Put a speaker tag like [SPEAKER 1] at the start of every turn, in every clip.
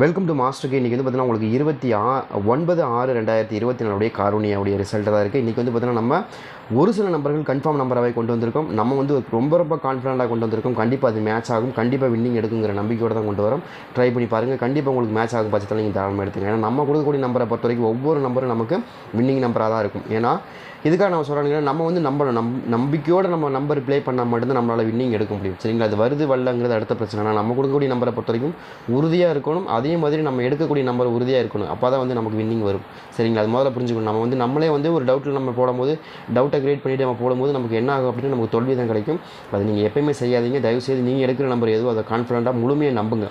[SPEAKER 1] Welcome to மாஸ்டருக்கு இன்றைக்கி வந்து பார்த்தீங்கன்னா உங்களுக்கு இருபத்தி ஆ ஒன்பது ஆறு ரெண்டாயிரத்தி இருபத்தி நாலுடைய காரூணியாவுடைய ரிசல்ட்டாக தான் இருக்குது இன்றைக்கி வந்து பார்த்தீங்கன்னா நம்ம ஒரு சில நம்பர்கள் கன்ஃபார்ம் நம்பராகவே கொண்டு வந்திருக்கோம். நம்ம வந்து ரொம்ப ரொம்ப கான்ஃபிடண்ட்டாக கொண்டு வந்திருக்கோம். கண்டிப்பாக அது மேட்ச் ஆகும். கண்டிப்பாக வின்னிங் எடுக்குங்கிற நம்பிக்கையோடு தான் கொண்டு வரோம். ட்ரை பண்ணி பாருங்கள் கண்டிப்பாக உங்களுக்கு மேட்ச் ஆகும் பட்சத்தில் நீங்கள் தாராளமாக எடுத்துங்க ஏன்னா நம்ம கொடுக்கக்கூடிய நம்பரை பொறுத்த வரைக்கும் ஒவ்வொரு நம்பரும் நமக்கு வின்னிங் நம்பராக தான் இருக்கும். ஏன்னா இதுக்காக நம்ம சொல்கிறாங்கன்னா நம்ம வந்து நம்ம நம் நம்பிக்கையோடு நம்ம நம்பர் ப்ளே பண்ணால் மட்டும்தான் நம்மளால் வின்னிங் எடுக்க முடியும். சரிங்களா? அது வருது வரலங்கிறது அடுத்த பிரச்சனை. ஆனால் நம்ம கொடுக்கக்கூடிய நம்பரை பொறுத்த வரைக்கும் உறுதியாக இருக்கணும். அது அதே மாதிரி நம்ம எடுக்கக்கூடிய நம்பர் உறுதியாக இருக்கணும். அப்போ தான் வந்து நமக்கு வின்னிங் வரும். சரிங்களா? அது முதல்ல புரிஞ்சுக்கணும். நம்ம வந்து நம்மளே வந்து ஒரு டவுட்டில் நம்ம போடும்போது டவுட்டை கிரியேட் பண்ணிவிட்டு நம்ம போடும்போது நமக்கு என்ன ஆகும் அப்படின்னு நமக்கு தோல்வி தான் கிடைக்கும். அது நீங்கள் எப்பயுமே செய்யாதீங்க. தயவுசெய்து நீங்கள் எடுக்கிற நம்பர் எதுவோ அதை கான்ஃபிடண்ட்டாக முழுமையாக நம்புங்க.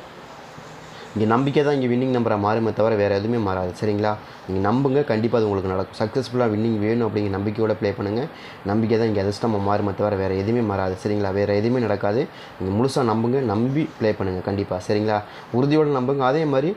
[SPEAKER 1] இங்கே நம்பிக்கை தான் இங்கே வின்னிங் நம்பரை மாறுமே தவிர வேறு எதுவுமே மாறாது. சரிங்களா? நீங்கள் நம்புங்க. கண்டிப்பாக அது உங்களுக்கு நடக்கும். சக்ஸஸ்ஃபுல்லாக வின்னிங் வேணும் அப்படிங்கிற நம்பிக்கையோட ப்ளே பண்ணுங்கள் நம்பிக்கை தான் இங்கே அதிர்ஷ்டமாக மாறுமே தவிர வேறு எதுவுமே மாறாது. சரிங்களா? வேறு எதுவுமே நடக்காது. நீங்கள் முழுசாக நம்புங்க. நம்பி ப்ளே பண்ணுங்கள் கண்டிப்பாக சரிங்களா? உறுதியோடு நம்புங்க. அதே மாதிரி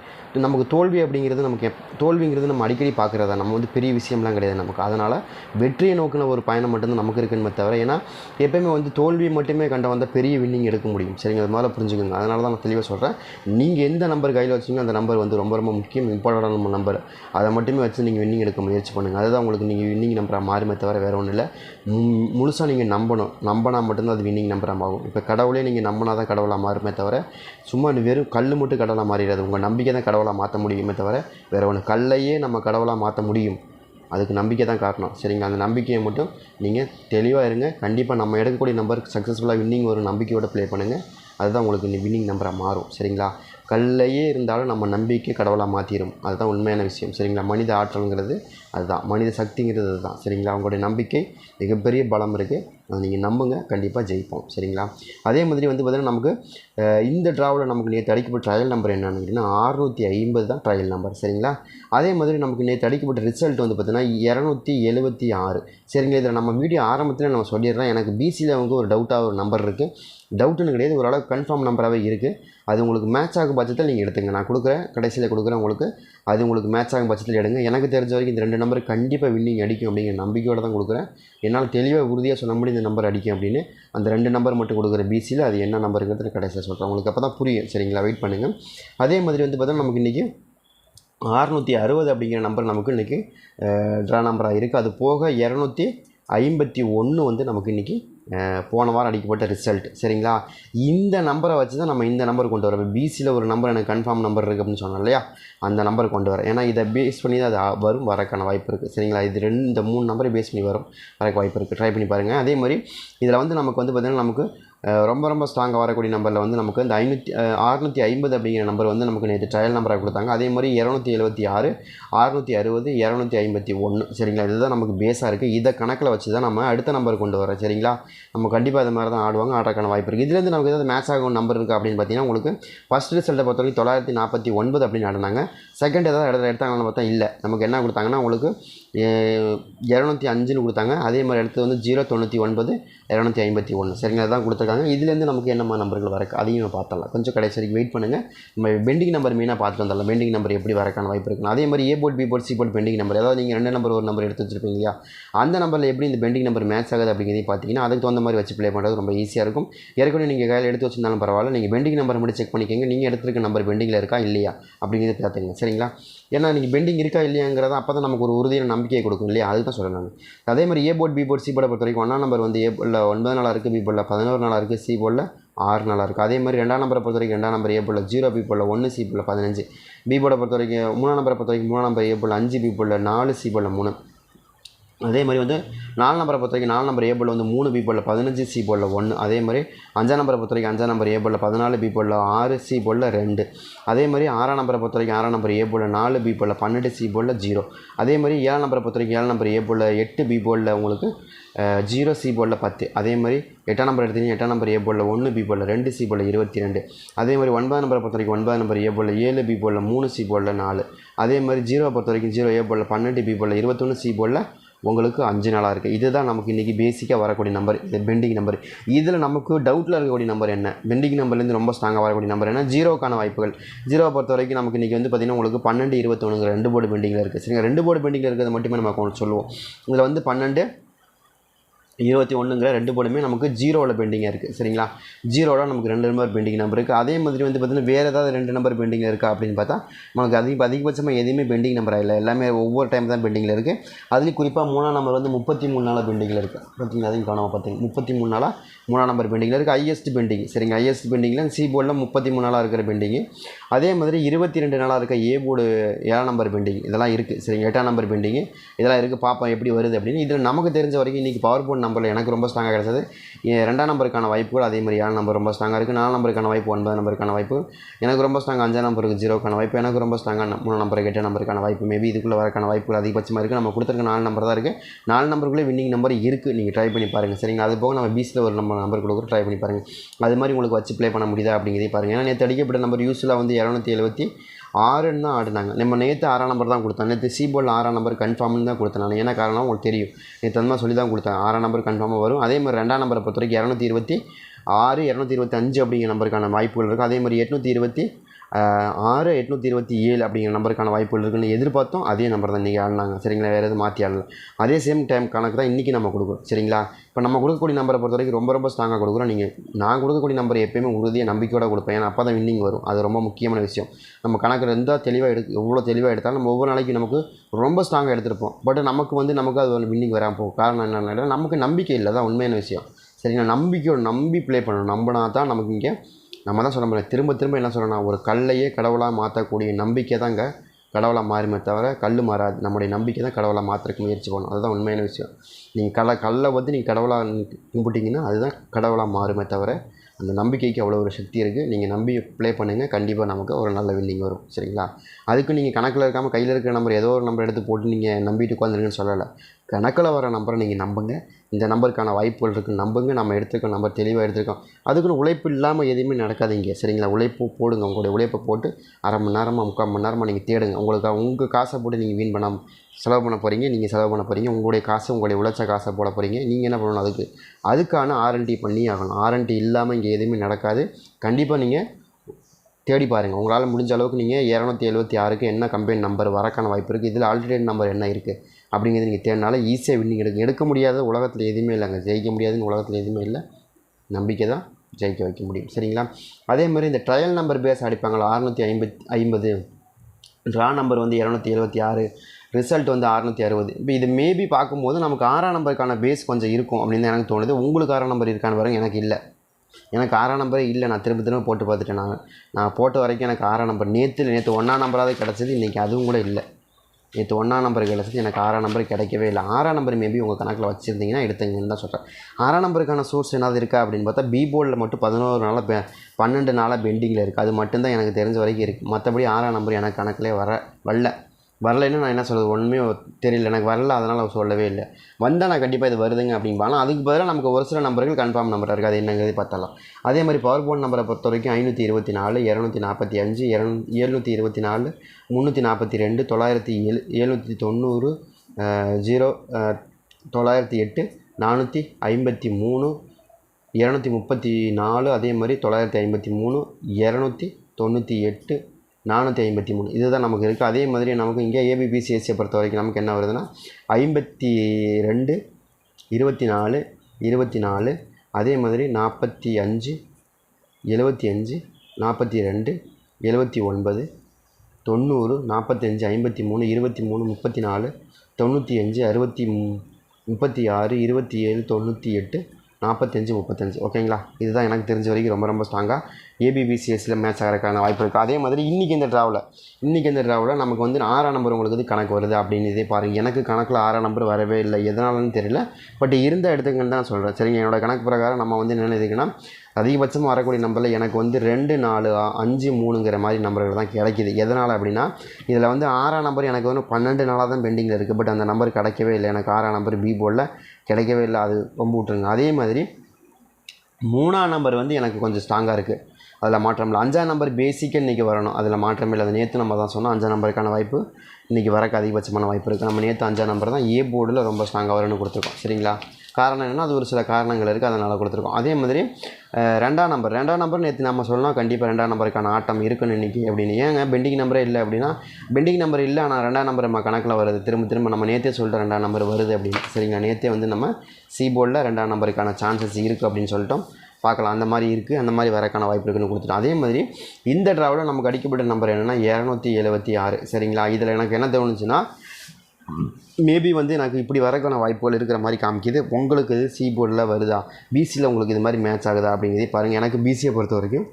[SPEAKER 1] நமக்கு தோல்வி அப்படிங்கிறது நமக்கு தோல்விங்கிறது நம்ம அடிக்கடி பார்க்குறதா? நம்ம வந்து பெரிய விஷயம்லாம் கிடையாது நமக்கு. அதனால் வெற்றியை நோக்கின ஒரு பயணம் மட்டும்தான் நமக்கு இருக்குன்னு தவிர ஏன்னா எப்பயுமே வந்து தோல்வியை மட்டுமே கண்ட வந்தால் பெரிய வின்னிங் எடுக்க முடியும். சரிங்க அது மாதிரி புரிஞ்சுக்கோங்க. அதனால தான் நான் தெளிவாக சொல்கிறேன் நீங்கள் எந்த நம்பர் கையில் வச்சிங்கன்னா அந்த நம்பர் வந்து ரொம்ப ரொம்ப முக்கியம் இம்பார்ட்டண்டான நம்பர் அதை மட்டுமே வச்சு நீங்கள் வின்னிங் எடுக்க முயற்சி பண்ணுங்கள் அதுதான் உங்களுக்கு நீங்கள் வின்னிங் நம்பராக மாறுமே தவிர வேறு ஒன்றும் இல்லை. மு- முழுசாக நீங்கள் நம்பணும். நம்பினா மட்டும்தான் அது வின்னிங் நம்பராக ஆகும் இப்போ கடவுளே நீங்கள் நம்பினா தான் கடவுளாக மாறுமே தவிர சும்மா வெறும் கல் மட்டும் கடவுளாக மாறிடாது. உங்கள் நம்பிக்கை தான் கடவுளாக மாற்ற முடியுமே தவிர வேறு ஒன்று கல்லையே நம்ம கடவுளாக மாற்ற முடியும். அதுக்கு நம்பிக்கை தான் காரணம் சரிங்களா? அந்த நம்பிக்கையை மட்டும் நீங்கள் தெளிவாக இருங்க. கண்டிப்பாக நம்ம எடுக்கக்கூடிய நம்பருக்கு சக்ஸஸ்ஃபுல்லாக வின்னிங் ஒரு நம்பிக்கையோட ப்ளே பண்ணுங்கள் அதுதான் உங்களுக்கு வின்னிங் நம்பராக மாறும் சரிங்களா? கல்லையே இருந்தாலும் நம்ம நம்பிக்கை கடவுளாக மாற்றிடும் அதுதான் உண்மையான விஷயம் சரிங்களா? மனித ஆற்றல்ங்கிறது அதுதான். மனித சக்திங்கிறது அதுதான் சரிங்களா? அவங்களுடைய நம்பிக்கை மிகப்பெரிய பலம் இருக்குது நீங்கள் நம்புங்க. கண்டிப்பாக ஜெயிப்போம். சரிங்களா? அதே மாதிரி வந்து பார்த்திங்கன்னா நமக்கு இந்த ட்ராவில் நமக்கு நேற்று அடிக்கப்பட்ட ட்ரையல் நம்பர் என்னன்னு கேட்டிங்கன்னா அறுநூற்றி ஐம்பது தான் ட்ரையல் நம்பர் சரிங்களா? அதே மாதிரி நமக்கு நேற்று அடிக்கப்பட்ட ரிசல்ட் வந்து பார்த்திங்கன்னா இரநூத்தி எழுபத்தி ஆறு. சரிங்களா? இதில் நம்ம வீடியோ ஆரம்பத்தில் நம்ம சொல்லிடுறேன். எனக்கு பிசியில் வந்து ஒரு டவுட்டாக ஒரு நம்பர் இருக்குது டவுட்டுன்னு கிடையாது ஓரளவுக்கு கன்ஃபார்ம் நம்பராகவே இருக்குது அது உங்களுக்கு மேட்ச் ஆகும் பட்சத்தில் நீங்கள் எடுத்துங்க. நான் கொடுக்குறேன். கடைசியில் கொடுக்குறேன் உங்களுக்கு. அது உங்களுக்கு மேட்ச் ஆகும் பட்சத்தில் எடுங்க. எனக்கு தெரிஞ்ச வரைக்கும் இந்த ரெண்டு நம்பர் கண்டிப்பாக வின்னிங் அடிக்கும் அப்படிங்கிற நம்பிக்கையோடு தான் கொடுக்குறேன். என்னால் தெளிவாக உறுதியாக சொல்ல முடியும் இந்த நம்பர் அடிக்கும் அப்படின்னு அந்த ரெண்டு நம்பர் மட்டும் கொடுக்குற பிசியில் அது என்ன நம்பருங்கிறது கடைசியில் சொல்கிறேன் உங்களுக்கு அப்போ தான் புரியும். சரிங்களா? வெயிட் பண்ணுங்கள் அதே மாதிரி வந்து பார்த்தா நமக்கு இன்றைக்கி அறுநூற்றி அறுபது அப்படிங்கிற நம்பர் நமக்கு இன்றைக்கி ட்ரா நம்பராக இருக்குது அது போக இரநூத்தி ஐம்பத்தி ஒன்று வந்து நமக்கு இன்றைக்கி போன வாரம் அடிக்கப்பட்ட ரிசல்ட் சரிங்களா? இந்த நம்பரை வச்சு தான் நம்ம இந்த நம்பர் கொண்டு வரோம் பிசியில் ஒரு நம்பர் எனக்கு கன்ஃபார்ம் நம்பர் இருக்குது அப்படின்னு சொன்னோம் இல்லையா? அந்த நம்பர் கொண்டு வரேன் ஏன்னா இதை பேஸ் பண்ணி தான் அது வரும் வரக்கான வாய்ப்பு இருக்குது சரிங்களா? இது ரெண்டு இந்த மூணு நம்பரை பேஸ் பண்ணி வரும் வரக்கு வாய்ப்பு இருக்குது ட்ரை பண்ணி பாருங்கள் அதே மாதிரி இதில் வந்து நமக்கு வந்து பார்த்திங்கன்னா நமக்கு ரொம்ப ரொம்ப ஸ்ட்ராங்காக வரக்கூடிய நம்பரில் வந்து நமக்கு இந்த ஐநூற்றி அறுநூற்றி ஐம்பது அப்படிங்கிற நம்பர் வந்து நமக்கு நேற்று ட்ரையல் நம்பராக கொடுத்தாங்க. அதே மாதிரி இரநூத்தி எழுபத்தி ஆறு அறுநூற்றி அறுபது இரநூத்தி ஐம்பத்தி ஒன்று சரிங்களா? இதுதான் நமக்கு பேஸாக இருக்குது இதை கணக்கில் வச்சு தான் நம்ம அடுத்த நம்பர் கொண்டு வரோம் சரிங்களா? நம்ம கண்டிப்பாக அது மாதிரி தான் ஆடுவாங்க ஆடுறக்கான வாய்ப்பு இருக்குது இதுலேருந்து நமக்கு ஏதாவது மேட்ச் ஆகும் நம்பர் இருக்குது அப்படின்னு பார்த்தீங்கன்னா உங்களுக்கு ஃபஸ்ட் ரிசல்ட்டை பொறுத்த வரைக்கும் தொள்ளாயிரத்தி நாற்பத்தி ஒன்பது அப்படின்னு ஆடினாங்க. செகண்ட் ஏதாவது இடத்துல எடுத்தாங்கன்னு பார்த்தா இல்லை. நமக்கு என்ன கொடுத்தாங்கன்னா உங்களுக்கு இரநூத்தி அஞ்சுன்னு கொடுத்தாங்க. அதே மாதிரி அடுத்து வந்து ஜீரோ தொண்ணூற்றி ஒன்பது இரநூத்தி ஐம்பத்தி ஒன்று. சரிங்களா? அதான் கொடுத்துருக்காங்க. இதுலேருந்து நமக்கு என்னம்மா நம்பர்கள் வரக்கு? அதையும் நம்ம பார்த்தலாம் கொஞ்சம் கடைசி வரைக்கும் வெயிட் பண்ணுங்கள் நம்ம பெண்டிங் நம்பர் மெயினாக பார்த்துட்டு வந்துடலாம். பெண்டிங் நம்பர் எப்படி வரக்கான வாய்ப்பு இருக்கணும் அதே மாதிரி A board B board C board pending number அதாவது நீங்கள் ரெண்டு நம்பர் ஒரு நம்பர் எடுத்து வச்சுருப்பீங்க இல்லையா? அந்த நம்பரில் எப்படி இந்த பெண்டிங் நம்பர் மேட்ச் ஆகுது அப்படிங்கிறதையும் பார்த்தீங்கன்னா அதுக்கு தகுந்த மாதிரி வச்சு ப்ளே பண்ணுறது ரொம்ப ஈஸியாக இருக்கும். ஏற்கனவே நீங்கள் கையில் எடுத்து வச்சிருந்தாலும் பரவாயில்ல. நீங்கள் பெண்டிங் நம்பர் மட்டும் செக் பண்ணிக்கோங்க. நீங்கள் எடுத்துருக்க நம்பர் பெண்டிங்கில் இருக்கா இல்லையா? அப்படிங்கிறத பார்த்துங்க சரிங்களா? ஏன்னா நீங்கள் பெண்டிங் இருக்கா இல்லையாங்கிறத அப்போ தான் நமக்கு ஒரு உறுதியான நம்பிக்கையை கொடுக்கும் இல்லையா? அதுதான் சொல்கிறேன் நான். அதே மாதிரி A board B board C போர்டை பொறுத்த வரைக்கும் ஒன்றாம் நம்பர் வந்து ஏ போர்டில் ஒன்பது நாளாக இருக்குது பி போர்டில் பதினோரு நாளாக இருக்குது சி போர்டில் ஆறு நாளாக இருக்குது அதே மாதிரி ரெண்டாம் நம்பரை பொறுத்த வரைக்கும் ரெண்டாம் number A pole zero B pole ஒன்று சி போல் பதினஞ்சு. பி போர்டை பொறுத்த வரைக்கும் மூணாம் நம்பரை பொறுத்த வரைக்கும் மூணாம் நம்பர் ஏ போல் அஞ்சு பி போல் நாலு சி போல் மூணு. அதே மாதிரி வந்து நாலு நம்பரை பொறுத்த வரைக்கும் நாலு நம்பர் ஏ வந்து மூணு பி போர்டில் பதினஞ்சு சி போலில் ஒன்று அதே மாதிரி அஞ்சாம் நம்பரை பொறுத்த வரைக்கும் அஞ்சாம் நம்பர் ஏ போர்டில் பதினாலு பி ஆறு சி போலில் ரெண்டு அதே மாதிரி ஆறாம் நம்பரை பொறுத்த வரைக்கும் ஆறாம் நம்பர் ஏ போர்டில் நாலு பி போர்டில் பன்னெண்டு சி போலில் ஜீரோ அதே மாதிரி ஏழாம் நம்பரை பொறுத்த வரைக்கும் ஏழாம் நம்பர் ஏ போர்டில் எட்டு பி போர்டில் உங்களுக்கு ஜீரோ சி போலில் பத்து அதே மாதிரி எட்டாம் நம்பர் எடுத்தீங்கன்னா எட்டாம் நம்பர் ஏ போர்டில் ஒன்று பி போர்டில் ரெண்டு சி போலில் இருபத்தி ரெண்டு அதே மாதிரி ஒன்பதாம் நம்பரை பொறுத்த வரைக்கும் ஒன்பதாம் நம்பர் ஏ போர்டில் ஏழு பி மூணு சி போலில் நாலு அதே மாதிரி ஜீரோ பொறுத்த வரைக்கும் ஜீரோ ஏ போர்டில் பன்னெண்டு பி போர்டில் இருபத்தொன்று சி போலில் உங்களுக்கு அஞ்சு நாளாக இருக்குது இதுதான் நமக்கு இன்றைக்கி பேசிக்காக வரக்கூடிய நம்பர் இது பெண்டிங் நம்பர் இதில் நமக்கு டவுட்டில் இருக்கக்கூடிய நம்பர் என்ன? பெண்டிங் நம்பர்லேருந்து ரொம்ப ஸ்ட்ராங்காக வரக்கூடிய நம்பர் என்ன? ஜீரோக்கான வாய்ப்புகள். ஜீரோவை பொறுத்த வரைக்கும் நமக்கு இன்றைக்கி வந்து பார்த்திங்கன்னா உங்களுக்கு பன்னெண்டு இருபத்தொன்னுங்கிற ரெண்டு போர்டு பெண்டிங்கில் இருக்குது சரிங்க ரெண்டு போர்டு பெண்டிங்கில் இருக்கிறது மட்டுமே நம்ம கொண்டு சொல்லுவோம். இதில் வந்து பன்னெண்டு இருபத்தி ஒன்றுங்கிற ரெண்டு போர்டுமே நமக்கு ஜீரோவில் பெண்டிங்காக இருக்குது சரிங்களா? ஜீரோவில் நமக்கு ரெண்டு நம்பர் பெண்டிங் நம்பர் இருக்குது அதே மாதிரி வந்து பார்த்திங்கன்னா வேறு ஏதாவது ரெண்டு நம்பர் பெண்டிங்கில் இருக்கா அப்படின்னு பார்த்தா நமக்கு அதிக அதிகபட்சமாக எதுவுமே பெண்டிங் நம்பர் இல்லை. எல்லாமே ஒவ்வொரு டைம் தான் பெண்டிங்கில் இருக்குது அதுலேயும் குறிப்பாக மூணாம் நம்பர் வந்து முப்பத்தி மூணு நாளாக பெண்டிங்கில் இருக்குது பார்த்தீங்கன்னா அதையும் காணாமல் பார்த்தீங்க முப்பத்தி மூணு நாளாக மூணாம் நம்பர் பெண்டிங்கில் இருக்குது ஹையஸ்ட் பெண்டிங் சரிங்க. ஹையஸ்ட் பெண்டிங்கில் சி போர்டில் முப்பத்தி மூணு நாளாக இருக்கிற பெண்டிங் அதே மாதிரி இருபத்தி ரெண்டு நாளாக இருக்க ஏ போர்டு ஏழாம் நம்பர் பெண்டிங் இதெல்லாம் இருக்குது சரிங்க. எட்டாம் நம்பர் பெண்டிங் இதெல்லாம் இருக்குது பார்ப்போம் எப்படி வருது அப்படின்னு. இதில் நமக்கு தெரிஞ்ச வரைக்கும் இன்றைக்கி பவர் போர்டு நம்பரில் எனக்கு ரொம்ப ஸ்ட்ராங்காக கிடச்சது. எ- ரெண்டாம் நம்பருக்கான வாய்ப்புகள் அதே மாதிரி. ஏழு நம்பர் ரொம்ப ஸ்ட்ராங்காக இருக்குது நாலு நம்பருக்கான வாய்ப்பு ஒன்பது நம்பருக்கான வாய்ப்பு. எனக்கு ரொம்ப ஸ்ட்ராங் அஞ்சாம் நம்பருக்கு ஜீரோக்கான வாய்ப்பு. எனக்கு ரொம்ப ஸ்ட்ராங்காக மூணு நம்பருக்கு எட்டு நம்பருக்கான வாய்ப்பு. மேபி இதுக்குள்ளே வரக்கான வாய்ப்புகள் அதிகபட்சமாக இருக்குது நம்ம கொடுத்துருக்க நாலு நம்பர் தான் இருக்குது நாலு நம்பருக்குள்ளே வின்னிங் நம்பர் இருக்குது நீங்கள் ட்ரை பண்ணி பாருங்கள் சரிங்களா? அது போக நம்ம பீஸில் ஒரு நம்ம நம்பர் கொடுக்குறோம். ட்ரை பண்ணி பாருங்கள் அது மாதிரி உங்களுக்கு வச்சு ப்ளே பண்ண முடியுதா அப்படிங்கிறதே பாருங்கள் ஏன்னா நேற்று அடிக்கப்பட்ட நம்பர் யூஸ்ஃபுல்லாக வந்து இரநூத்தி எழுபத்தி ஆறுன்னு தான் ஆடினாங்க. நம்ம நேற்று ஆறாம் நம்பர் தான் கொடுத்தேன் நேற்று சி போர்டில் ஆறாம் நம்பர் கன்ஃபார்ம்னு தான் கொடுத்தேன் நான் என்ன காரணம்? உங்களுக்கு தெரியும். நேற்று அந்த மாதிரி சொல்லி தான் கொடுத்தேன் ஆறாம் நம்பர் கன்ஃபார்மாக வரும். அதே மாதிரி ரெண்டாம் நம்பரை பொறுத்த வரைக்கும் இரநூத்தி இருபத்தி ஆறு இரநூத்தி இருபத்தி அஞ்சு அப்படிங்கிற நம்பருக்கான வாய்ப்புகள் இருக்குது அதே மாதிரி எட்நூற்றி இருபத்தி ஆறு எட்நூற்றி இருபத்தி ஏழு அப்படிங்கிற நம்பருக்கான வாய்ப்புகள் இருக்குன்னு எதிர்பார்த்தோம். அதே நம்பர் தான் இன்றைக்கி ஆடினாங்க. சரிங்களா? வேறு எதுவும் மாற்றி ஆடலாம் அதே சேம் டைம் கணக்கு தான் இன்றைக்கி நம்ம கொடுக்குறோம். சரிங்களா? இப்போ நம்ம கொடுக்கக்கூடிய நம்பரை பொறுத்த வரைக்கும் ரொம்ப ரொம்ப ஸ்ட்ராங்காக கொடுக்குறோம். நீங்கள் நான் கொடுக்கக்கூடிய நம்பர் எப்பயுமே உறுதியாக நம்பிக்கையோட கொடுப்பேன். ஏன்னா அப்போ தான் வின்னிங் வரும். அது ரொம்ப முக்கியமான விஷயம். நம்ம கணக்கில் இருந்தால் தெளிவாக எடுக்க எவ்வளோ தெளிவாக எடுத்தாலும் நம்ம ஒவ்வொரு நாளைக்கு நமக்கு ரொம்ப ஸ்ட்ராங்காக எடுத்திருப்போம். பட் நமக்கு வந்து நமக்கு அது வின்னிங் வராமல் போகும். காரணம் என்னென்னா நமக்கு நம்பிக்கை இல்லை. தான் உண்மையான விஷயம். சரிங்களா? நம்பிக்கையோட நம்பி ப்ளே பண்ணணும். நம்பினா தான் நமக்கு இங்கே நம்ம தான் சொல்ல முடியும். திரும்ப திரும்ப என்ன சொல்லணும் ஒரு கல்லையே கடவுளாக மாற்றக்கூடிய நம்பிக்கை தாங்க கடவுளாக மாறுமே தவிர கல் மாறாது. நம்முடைய நம்பிக்கை தான் கடவுளாக மாற்றுறதுக்கு முயற்சி பண்ணணும். அதுதான் உண்மையான விஷயம். நீங்கள் கலை கல்லை வந்து நீங்கள் கடவுளாக கும்பிட்டீங்கன்னா அதுதான் கடவுளாக மாறுமே தவிர அந்த நம்பிக்கைக்கு அவ்வளோ ஒரு சக்தி இருக்குது நீங்கள் நம்பி ப்ளே பண்ணுங்கள் கண்டிப்பாக நமக்கு ஒரு நல்ல வில்லிங் வரும். சரிங்களா? அதுக்கு நீங்கள் கணக்கில் இருக்காமல் கையில் இருக்கிற நம்பர் ஏதோ ஒரு நம்பர் எடுத்து போட்டு நீங்கள் நம்பிட்டு உட்காந்துருங்கன்னு சொல்லலை. கணக்கில் வர நம்பரை நீங்கள் நம்புங்க. இந்த நம்பருக்கான வாய்ப்புகள் இருக்குது நம்புங்க நம்ம எடுத்துருக்க நம்பர் தெளிவாக எடுத்துருக்கோம் அதுக்குன்னு உழைப்பு இல்லாமல் எதுவுமே நடக்காதீங்க. சரிங்களா? உழைப்பு போடுங்க. உங்களுடைய உழைப்பை போட்டு அரை மணி நேரமாக முக்கால் மணி நேரமாக நீங்கள் தேடுங்க. உங்களுக்கு உங்கள் காசை போட்டு நீங்கள் வீண் பண்ணாமல் செலவு பண்ண போகிறீங்க நீங்கள் செலவு பண்ண போகிறீங்க உங்களுடைய காசு உங்களுடைய உழைச்ச காசை போட போகிறீங்க நீங்கள் என்ன பண்ணணும் அதுக்கு? அதுக்கான ஆர்என்டி பண்ணி ஆகணும். ஆர்என்டி இல்லாமல் இங்கே எதுவுமே நடக்காது. கண்டிப்பாக நீங்கள் தேடி பாருங்கள் உங்களால் முடிஞ்ச அளவுக்கு நீங்கள் இரநூத்தி எழுபத்தி ஆறுக்கு என்ன கம்பெனி நம்பர் வரக்கான வாய்ப்பு இருக்குது இதில் ஆல்டர்னேட் நம்பர் என்ன இருக்குது அப்படிங்கிறது நீங்கள் தேடினால ஈஸியாக வின்னிங் எடுக்க எடுக்க முடியாத உலகத்தில் எதுவுமே இல்லைங்க. ஜெயிக்க முடியாதுன்னு உலகத்தில் எதுவுமே இல்லை. நம்பிக்கை தான் ஜெயிக்க வைக்க முடியும். சரிங்களா? அதே மாதிரி இந்த ட்ரையல் நம்பர் பேஸ் அடிப்பாங்களா அறுநூற்றி ஐம்பத் ஐம்பது. ட்ரா நம்பர் வந்து இரநூத்தி எழுபத்தி ஆறு ரிசல்ட் வந்து அறுநூற்றி அறுபது. இப்போ இது மேபி பார்க்கும்போது நமக்கு ஆறாம் நம்பருக்கான பேஸ் கொஞ்சம் இருக்கும் அப்படின்னு தான் எனக்கு தோணுது. உங்களுக்கு ஆறாம் நம்பர் இருக்கான்னு பாருங்கள் எனக்கு இல்லை. எனக்கு ஆறாம் நம்பரே இல்லை. நான் திரும்ப திரும்ப போட்டு பார்த்துட்டேன் நான். நான் போட்ட வரைக்கும் எனக்கு ஆறாம் நம்பர் நேற்று நேற்று ஒன்றாம் நம்பராவது கிடச்சிது. இன்றைக்கி அதுவும் கூட இல்லை. நேற்று ஒன்றாம் நம்பர் கிடச்சிது. எனக்கு ஆறாம் நம்பர் கிடைக்கவே இல்லை. ஆறாம் நம்பர் மேபி உங்கள் கணக்கில் வச்சுருந்தீங்கன்னா எடுத்துங்கன்னு தான் சொல்கிறேன் ஆறாம் நம்பருக்கான சோர்ஸ் என்னது இருக்கா அப்படின்னு பார்த்தா பி போர்டில் மட்டும் பதினோரு நாளாக பெ பன்னெண்டு நாளாக பெண்டிங்கில் இருக்குது அது மட்டும்தான் எனக்கு தெரிஞ்ச வரைக்கும் இருக்குது மற்றபடி ஆறாம் நம்பர் எனக்கு கணக்கிலே வர வரல. வரலைன்னு நான் என்ன சொல்கிறது ஒன்றுமே தெரியல. எனக்கு வரல அதனால் அவர் சொல்லவே இல்லை. வந்தால் நான் கண்டிப்பாக இது வருதுங்க அப்படின்பா அதுக்கு பதிலாக நமக்கு ஒரு சில நம்பர்கள் கன்ஃபார்ம் நம்பர் இருக்குது அது என்னங்கிறது பார்த்தலாம் அதே மாதிரி பவர் போன் நம்பரை பொறுத்த வரைக்கும் ஐநூற்றி இருபத்தி நாலு இரநூத்தி நாற்பத்தி அஞ்சு இரநூ எழுநூற்றி இருபத்தி நாலு முந்நூற்றி நாற்பத்தி ரெண்டு தொள்ளாயிரத்தி ஏழு எழுநூற்றி தொண்ணூறு ஜீரோ தொள்ளாயிரத்தி எட்டு நானூற்றி ஐம்பத்தி மூணு இரநூத்தி முப்பத்தி நாலு அதே மாதிரி தொள்ளாயிரத்தி ஐம்பத்தி மூணு இரநூத்தி தொண்ணூற்றி எட்டு நானூற்றி ஐம்பத்தி மூணு. இதுதான் நமக்கு இருக்குது அதே மாதிரி நமக்கு இங்கே ஏபிபிசிஎஸ்சியை பொறுத்த வரைக்கும் நமக்கு என்ன வருதுன்னா ஐம்பத்தி ரெண்டு இருபத்தி நாலு இருபத்தி நாலு அதே மாதிரி நாற்பத்தி அஞ்சு எழுபத்தி அஞ்சு நாற்பத்தி ரெண்டு எழுபத்தி ஒன்பது தொண்ணூறு நாற்பத்தஞ்சு ஐம்பத்தி மூணு இருபத்தி மூணு முப்பத்தி நாலு தொண்ணூற்றி அஞ்சு அறுபத்தி மு- முப்பத்தி ஆறு இருபத்தி ஏழு தொண்ணூற்றி எட்டு நாற்பத்தஞ்சு முப்பத்தஞ்சு. ஓகேங்களா? இதுதான் எனக்கு தெரிஞ்ச வரைக்கும் ரொம்ப ரொம்ப ஸ்ட்ராங்காக ஏபிபிசிஎஸ்சியில் மேட்ச் ஆகிறதுக்கான வாய்ப்பு இருக்குது அதே மாதிரி இன்றைக்கி இந்த ட்ராவில் இன்றைக்கி இந்த ட்ராவில் நமக்கு வந்து ஆறாம் நம்பர் உங்களுக்கு வந்து கணக்கு வருது அப்படின்னு இதே பாருங்கள் எனக்கு கணக்கில் ஆறாம் நம்பர் வரவே இல்லை. எதனாலன்னு தெரியல. பட் இருந்த இடத்துக்குன்னு தான் சொல்கிறேன் சரிங்க என்னோடய கணக்கு பிரகாரம் நம்ம வந்து என்ன இதுக்குன்னா அதிகபட்சமாக வரக்கூடிய நம்பரில் எனக்கு வந்து ரெண்டு நாலு அஞ்சு மூணுங்கிற மாதிரி நம்பர்கள் தான் கிடைக்கிது. எதனால் அப்படின்னா இதில் வந்து ஆறாம் நம்பர் எனக்கு வந்து பன்னெண்டு நாளாக தான் பெண்டிங்கில் இருக்குது பட் அந்த நம்பர் கிடைக்கவே இல்லை. எனக்கு ஆறாம் நம்பர் பி போர்டில் கிடைக்கவே இல்லை. அது ரொம்ப விட்ருங்க அதே மாதிரி மூணாம் நம்பர் வந்து எனக்கு கொஞ்சம் ஸ்ட்ராங்காக இருக்குது அதில் மாற்றம் இல்லை. அஞ்சாம் நம்பர் பேசிக்காக இன்றைக்கி வரணும். அதில் மாற்றம் இல்லை. அது நேற்று நம்ம தான் சொன்னோம். அஞ்சாம் நம்பருக்கான வாய்ப்பு இன்றைக்கி வரக்கு அதிகபட்சமான வாய்ப்பு இருக்குது நம்ம நேற்று அஞ்சாம் நம்பர் தான் ஏ போர்டில் ரொம்ப ஸ்ட்ராங்காக வரும்னு கொடுத்துருக்கோம். சரிங்களா? காரணம் என்னென்னா அது ஒரு சில காரணங்கள் இருக்குது அதனால் கொடுத்துருக்கோம். அதே மாதிரி ரெண்டாம் நம்பர் ரெண்டாம் நம்பர் நேற்று நம்ம சொல்லலாம் கண்டிப்பாக ரெண்டாம் நம்பருக்கான ஆட்டம் இருக்குன்னு இன்றைக்கி அப்படின்னு. ஏங்க பெண்டிங் நம்பரே இல்லை அப்படின்னா பெண்டிங் நம்பர் இல்லை. ஆனால் ரெண்டாம் நம்பர் நம்ம கணக்கில் வருது. திரும்ப திரும்ப நம்ம நேற்றே சொல்லிட்டு ரெண்டாம் நம்பர் வருது அப்படின்னு. சரிங்களா? நேற்றே வந்து நம்ம சி போர்டில் ரெண்டாம் நம்பருக்கான சான்சஸ் இருக்குது அப்படின்னு சொல்லிட்டோம். பார்க்கலாம். அந்த மாதிரி இருக்குது அந்த மாதிரி வரக்கான வாய்ப்பு இருக்குன்னு கொடுத்துட்டோம் அதே மாதிரி இந்த ட்ராவலில் நமக்கு அடிக்கப்பட்ட நம்பர் என்னென்னா இரநூத்தி எழுபத்தி ஆறு. சரிங்களா? இதில் எனக்கு என்ன தோணுச்சுன்னா மேபி வந்து எனக்கு இப்படி வரக்கான வாய்ப்புகள் இருக்கிற மாதிரி காமிக்குது. உங்களுக்கு இது சி போர்டில் வருதா? பிசியில் உங்களுக்கு இது மாதிரி மேட்ச் ஆகுதா அப்படிங்கிறதே பாருங்கள் எனக்கு பிசியை பொறுத்த வரைக்கும்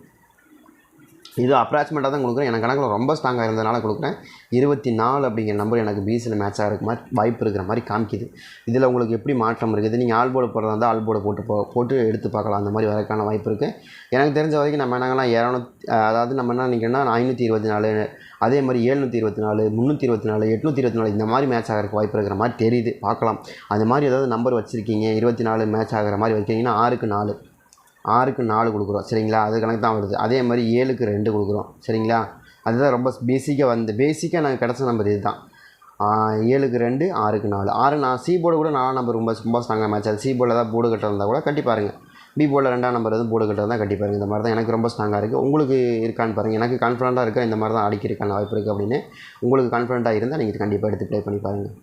[SPEAKER 1] இது அப்ராக்சிமேட்டாக தான் கொடுக்குறேன். எனக்கு கணக்கில் ரொம்ப ஸ்ட்ராங்காக இருந்ததுனால கொடுக்குறேன். இருபத்தி நாலு அப்படிங்கிற நம்பர் எனக்கு பிசியில் மேட்ச் இருக்க மாதிரி வாய்ப்பு இருக்கிற மாதிரி காமிக்குது. இதில் உங்களுக்கு எப்படி மாற்றம் இருக்குது? நீங்கள் ஆல் போர்டு போடுறதா இருந்தால் ஆல் போர்டு போட்டு போ போட்டு எடுத்து பார்க்கலாம். அந்த மாதிரி வரக்கான வாய்ப்பு இருக்குது எனக்கு தெரிஞ்ச வரைக்கும் நம்ம என்னங்கன்னா இரநூத்தி அதாவது நம்ம என்ன நினைக்கிறோன்னா ஐநூற்றி இருபத்தி நாலு அதே மாதிரி ஏழ்நூற்றி இருபத்தி நாலு முந்நூற்றி இருபத்தி நாலு எட்நூற்றி இருபத்தி நாலு இந்த மாதிரி மேட்ச் ஆகிறதுக்கு வாய்ப்பு இருக்கிற மாதிரி தெரியுது. பார்க்கலாம். அந்த மாதிரி ஏதாவது நம்பர் வச்சுருக்கீங்க இருபத்தி நாலு மேட்ச் ஆகிற மாதிரி வைக்கிறீங்கன்னா ஆறுக்கு நாலு. ஆறுக்கு நாலு கொடுக்குறோம். சரிங்களா? அது கணக்கு தான் வருது. அதே மாதிரி ஏழுக்கு ரெண்டு கொடுக்குறோம். சரிங்களா? அதுதான் ரொம்ப பேசிக்காக வந்து பேசிக்காக நாங்கள் கிடச்ச நம்பர் இதுதான். தான் ஏழுக்கு ரெண்டு ஆறுக்கு நாலு. ஆறு நான் சி போர்டு கூட நாலாம் நம்பர் ரொம்ப ரொம்ப ஸ்ட்ராங்காக மேட்ச் ஆகுது. சி போர்டில் தான் போர்டு கட்ட இருந்தால் கூட கட்டி பாருங்கள் பி போர்டில் ரெண்டாம் நம்பர் வந்து போர்டு கட்ட தான் கட்டி பாருங்கள் இந்த மாதிரி தான் எனக்கு ரொம்ப ஸ்ட்ராங்காக இருக்குது உங்களுக்கு இருக்கான்னு பாருங்கள் எனக்கு கான்ஃபிடண்ட்டாக இருக்கா? இந்த மாதிரி தான் அடிக்கிறதுக்கான வாய்ப்பு இருக்குது அப்படின்னு. உங்களுக்கு கான்ஃபிடண்ட்டாக இருந்தால் நீங்கள் கண்டிப்பாக எடுத்து ப்ளே பண்ணி பாருங்கள்